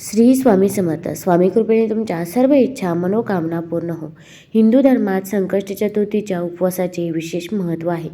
श्री स्वामी समर्थ. स्वामी कृपेने तुमच्या सर्व इच्छा मनोकामना पूर्ण हो. हिंदू धर्मात संकष्ट चतुर्थीच्या उपवासाचे विशेष महत्त्व आहे.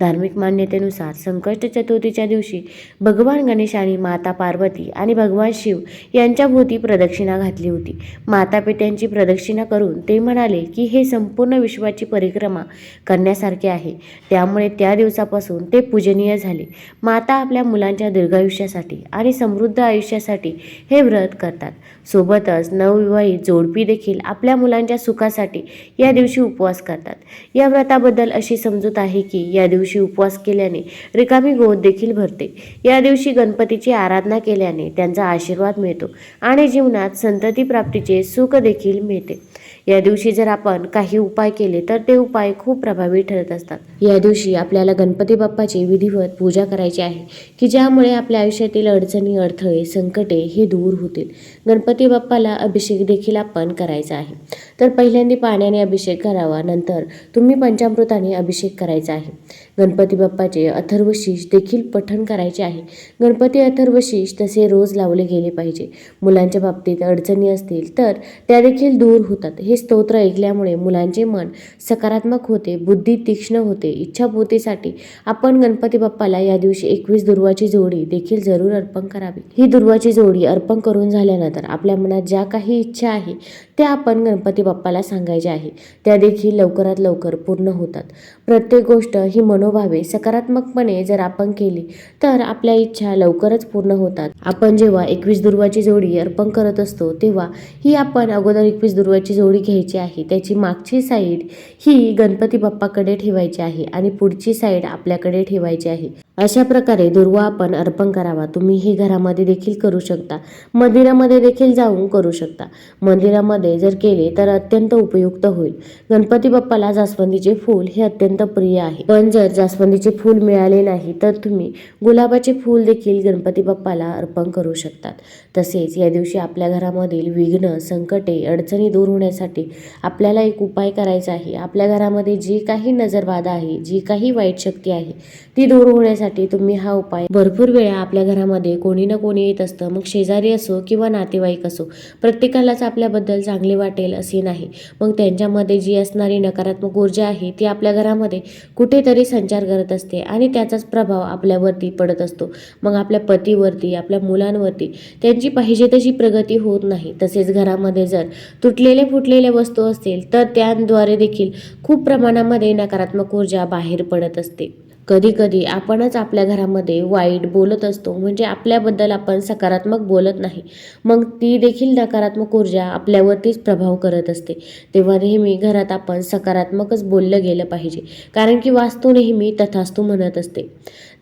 धार्मिक मान्यतेनुसार संकष्ट चतुर्थीच्या दिवशी भगवान गणेश आणि माता पार्वती आणि भगवान शिव यांच्या भोवती प्रदक्षिणा घातली होती. माता पित्यांची प्रदक्षिणा करून ते म्हणाले की हे संपूर्ण विश्वाची परिक्रमा करण्यासारखे आहे. त्यामुळे त्या दिवसापासून ते पूजनीय झाले. माता आपल्या मुलांच्या दीर्घायुष्यासाठी आणि समृद्ध आयुष्यासाठी हे व्रत करतात. सोबतच नवविवाहित जोडपी देखील आपल्या मुलांच्या सुखासाठी या दिवशी उपवास करतात. या व्रताबद्दल अशी समजूत आहे की या दिवशी उपवास केल्याने रिकामी गोद देखील भरते. या दिवशी गणपतीची आराधना केल्याने त्यांचा आशीर्वाद मिळतो आणि जीवनात संतती प्राप्तीचे सुख देखील मिळते. या दिवशी जर आपण काही उपाय केले तर ते उपाय खूप प्रभावी ठरत असतात. या दिवशी आपल्याला गणपती बाप्पाची विधिवत पूजा करायची आहे की ज्यामुळे आपल्या आयुष्यातील अडचणी अडथळे संकटे हे दूर होतील. गणपती बाप्पाला अभिषेक देखील आपण करायचा आहे. तर पहिल्यांदा पाण्याने अभिषेक करावा नंतर तुम्ही पंचामृताने अभिषेक करायचा आहे. गणपती बाप्पाचे अथर्वशीष देखील पठण करायचे आहे. गणपती अथर्वशीष तसे रोज लावले गेले पाहिजे. मुलांच्या बाबतीत अडचणी असतील तर त्या देखील दूर होतात. हे स्तोत्र ऐकल्यामुळे मुलांचे मन सकारात्मक होते बुद्धी तीक्ष्ण होते. इच्छापूर्तीसाठी आपण गणपती बाप्पाला या दिवशी एकवीस दुर्वाची जोडी देखील जरूर अर्पण करावी. ही दुर्वाची जोडी अर्पण करून झाल्यानंतर आपल्या मनात ज्या काही इच्छा आहे त्या आपण गणपती बाप्पाला सांगायचे आहे. त्या देखील लवकरात लवकर पूर्ण होतात. प्रत्येक गोष्ट ही मनोभावे सकारात्मकपणे जर आपण केली तर आपल्या इच्छा लवकरच पूर्ण होतात. आपण जेव्हा एकवीस दुर्वाची जोडी अर्पण करत असतो तेव्हा ही आपण अगोदर एकवीस दुर्वाची जोडी घ्यायची आहे. त्याची मागची साईड ही गणपती बाप्पाकडे ठेवायची आहे आणि पुढची साईड आपल्याकडे ठेवायची आहे. अशा प्रकारे दुर्वा आपण अर्पण करावा. तुम्ही हे घरामध्ये देखील करू शकता. मंदिरामध्ये देखील जाऊन करू शकता. मंदिरामध्ये जर केले तर अत्यंत उपयुक्त होईल. गणपती बाप्पाला जास्वंदीचे फूल हे अत्यंत प्रिय आहे. पण जर जास्वंदीचे फूल मिळाले नाही तर तुम्ही गुलाबाचे फूल देखील गणपती बाप्पाला अर्पण करू शकतात. तसेच या दिवशी आपल्या घरामधील विघ्न संकटे अडचणी दूर होण्यासाठी आपल्याला एक उपाय करायचा आहे. आपल्या घरामध्ये जी काही नजरबाधा आहे जी काही वाईट शक्ती आहे ती दूर होण्यासाठी तुम्ही हा उपाय भरपूर वेळा आपल्या घरामध्ये कोणी ना कोणी येत असतं. मग शेजारी असो किंवा नातेवाईक असो प्रत्येकालाच आपल्याबद्दल चांगले वाटेल असे नाही. मग त्यांच्यामध्ये जी असणारी नकारात्मक ऊर्जा आहे ती आपल्या घरामध्ये कुठेतरी संचार करत असते आणि त्याचाच प्रभाव आपल्यावरती पडत असतो. मग आपल्या पतीवरती आपल्या मुलांवरती त्यांची पाहिजे तशी प्रगती होत नाही. तसेच घरामध्ये जर तुटलेले फुटलेल्या वस्तू असतील तर त्यांद्वारे देखील खूप प्रमाणामध्ये नकारात्मक ऊर्जा बाहेर पडत असते. कधी कधी आपणच आपल्या घरामध्ये वाईट बोलत असतो. म्हणजे आपल्याबद्दल आपण सकारात्मक बोलत नाही. मग ती देखील नकारात्मक ऊर्जा आपल्यावरतीच प्रभाव करत असते. तेव्हा नेहमी घरात आपण सकारात्मकच बोललं गेलं पाहिजे. कारण की वास्तू नेहमी तथास्तू म्हणत असते.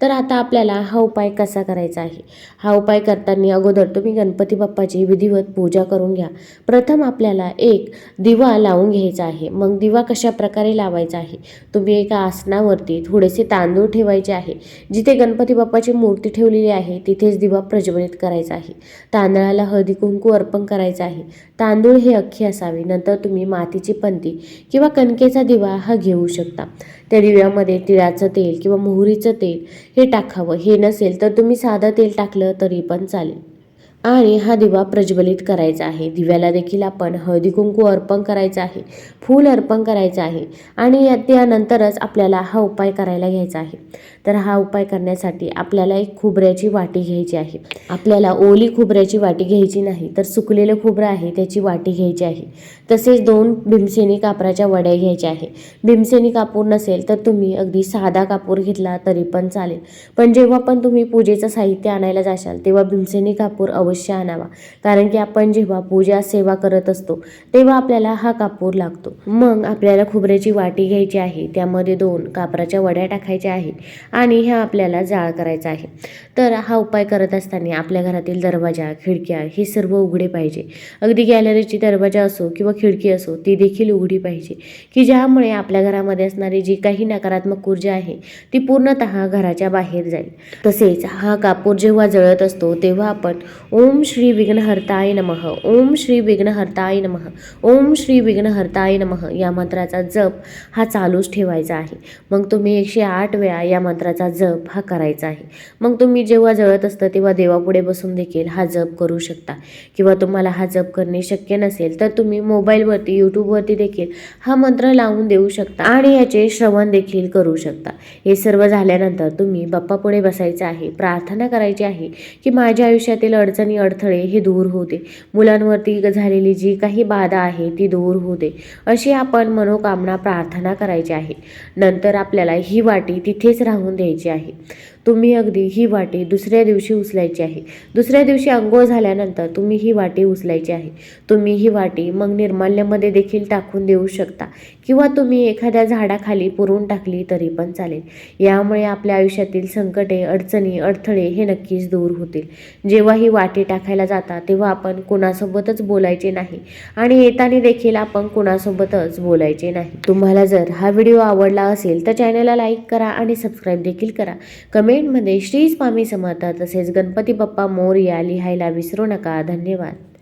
तर आता आपल्याला हा उपाय कसा करायचा आहे? हा उपाय करताना अगोदर तुम्ही गणपती बाप्पाची विधिवत पूजा करून घ्या. प्रथम आपल्याला एक दिवा लावून घ्यायचा आहे. मग दिवा कशा प्रकारे लावायचा आहे? तुम्ही एका आसनावरती थोडेसे तांदूळ तांदूळ ठेवायचे आहे. जिथे गणपती बाप्पाची मूर्ती ठेवलेली आहे तिथेच दिवा प्रज्वलित करायचा आहे. तांदळाला हळदी कुंकू अर्पण करायचं आहे. तांदूळ हे अख्खे असावे नंतर तुम्ही मातीची पंती किंवा कणकेचा दिवा हा घेऊ शकता. त्या दिव्यामध्ये तिळाचं तेल किंवा मोहरीचं तेल हे टाकावं. हे नसेल तर तुम्ही साधं तेल टाकलं तरी पण चालेल. आणि हा दिवा प्रज्वलित करायचा आहे. दिव्याला देखील आपण हळदी कुंकू अर्पण करायचं आहे. फूल अर्पण करायचं आहे. आणि या त्यानंतरच आपल्याला हा उपाय करायला घ्यायचा आहे. तर हा उपाय करण्यासाठी आपल्याला एक खोबऱ्याची वाटी घ्यायची आहे. आपल्याला ओली खोबऱ्याची वाटी घ्यायची नाही तर सुकलेलं खोबरं आहे त्याची वाटी घ्यायची आहे. तसेच दोन भीमसेनी कापराच्या वड्या घ्यायच्या आहे. भीमसेनी कापूर नसेल तर तुम्ही अगदी साधा कापूर घेतला तरी पण चालेल. पण जेव्हा पण तुम्ही पूजेचं साहित्य आणायला जाशाल तेव्हा भीमसेनी कापूर अवश्य आणावा. कारण की आपण जेव्हा पूजा सेवा करत असतो तेव्हा आपल्याला हा कापूर लागतो. मग आपल्याला खोबऱ्याची वाटी घ्यायची आहे त्यामध्ये दोन कापराच्या वड्या टाकायच्या आहेत आणि ह्या आपल्याला जाळ करायचा आहे. तर हा उपाय करत असताना आपल्या घरातील दरवाजा खिडक्या हे सर्व उघडे पाहिजे. अगदी गॅलरीची दरवाजा असो किंवा खिडकी असो ती देखील उघडी पाहिजे. की ज्यामुळे आपल्या घरामध्ये असणारी जी काही नकारात्मक ऊर्जा आहे ती पूर्णतः घराच्या बाहेर जाईल. तसेच हा कापूर जेव्हा जळत असतो तेव्हा आपण ओम ओम श्री विघ्नहर्ताय नमः ओम श्री विघ्नहर्ताय नमः ओम श्री विघ्नहर्ताय नमः या मंत्राचा जप हा चालूच ठेवायचा आहे. मग तुम्ही एकशे आठ वेळा या मंत्राचा जप हा करायचा आहे. मग तुम्ही जेव्हा जळत असतं तेव्हा देवापुढे बसून देखील हा जप करू शकता. किंवा तुम्हाला हा जप करणे शक्य नसेल तर तुम्ही मोबाईलवरती यूट्यूबवरती देखील हा मंत्र लावून देऊ शकता आणि याचे श्रवण देखील करू शकता. हे सर्व झाल्यानंतर तुम्ही बाप्पापुढे बसायचं आहे प्रार्थना करायची आहे की माझ्या आयुष्यातील अडचण अडथळे हे दूर होते. मुलांवरती झालेली जी काही बाधा आहे ती दूर होते. अशी आपण मनोकामना प्रार्थना करायची आहे. नंतर आपल्याला ही वाटी तिथेच राहून द्यायची आहे. तुम्ही अगदी ही वाटी दुसऱ्या दिवशी उचलायची आहे. दुसऱ्या दिवशी अंघोळ झाल्यानंतर तुम्ही ही वाटी उचलायची आहे. तुम्ही ही वाटी मग निर्माल्यामध्ये देखील टाकून देऊ शकता. किंवा तुम्ही एखाद्या झाडाखाली पुरून टाकली तरी पण चालेल. यामुळे आपल्या आयुष्यातील संकटे अडचणी अडथळे हे नक्कीच दूर होतील. जेव्हा ही वाटी टाकायला जाता तेव्हा आपण कुणासोबतच बोलायचे नाही. आणि येताना देखील आपण कुणासोबतच बोलायचे नाही. तुम्हाला जर हा व्हिडिओ आवडला असेल तर चॅनलला लाईक करा आणि सबस्क्राईब देखील करा. कमेंटमध्ये श्री स्वामी समर्थ तसेच गणपती बाप्पा मोरया लिहायला विसरू नका. धन्यवाद.